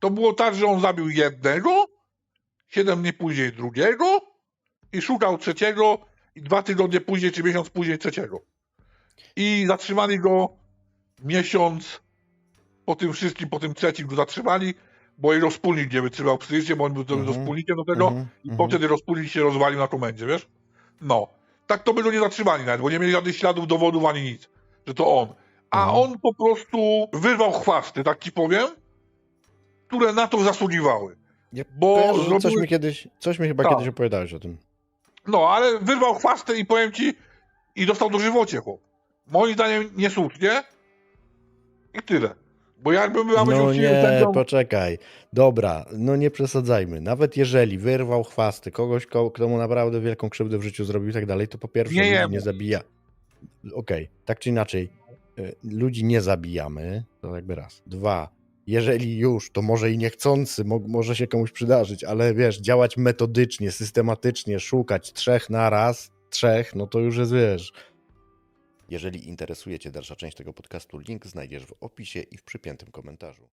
to było tak, że on zabił jednego, siedem dni później drugiego i szukał trzeciego i dwa tygodnie później czy miesiąc później trzeciego. I zatrzymali go miesiąc po tym wszystkim, po tym trzecim go zatrzymali, bo jego wspólnik nie wytrzymał psychicznie, bo on był Mhm. mhm. wspólnikiem do tego Mhm, i mhm. po wtedy rozpólnik się rozwalił na komendzie, wiesz? No. Tak to by go nie zatrzymali nawet, bo nie mieli żadnych śladów, dowodów ani nic, że to on. A Mhm. on po prostu wyrwał chwasty, tak ci powiem, które na to zasługiwały. Ja Bo kojarzę, coś mi kiedyś, coś mi chyba Tak. kiedyś opowiadałeś o tym. No, ale wyrwał chwastę i powiem ci, i dostał do żywocie, chłop. Moim zdaniem niesłusznie i tyle. Bo jakbym miał być No nie, sędzią, poczekaj. Dobra, no nie przesadzajmy. Nawet jeżeli wyrwał chwasty kogoś, ko- kto mu naprawdę wielką krzywdę w życiu zrobił i tak dalej, to po pierwsze Nie jemu. nie zabija. Okej, tak czy inaczej, y, ludzi nie zabijamy, to jakby raz. Dwa, jeżeli już, to może i niechcący, mo- może się komuś przydarzyć, ale wiesz, działać metodycznie, systematycznie, szukać trzech na raz, trzech, no to już jest, wiesz. Jeżeli interesuje Cię dalsza część tego podcastu, link znajdziesz w opisie i w przypiętym komentarzu.